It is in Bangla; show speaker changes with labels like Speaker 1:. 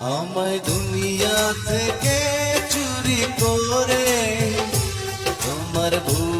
Speaker 1: আমায় দুনিয়া থেকে চুরি করে। তোমার ভুল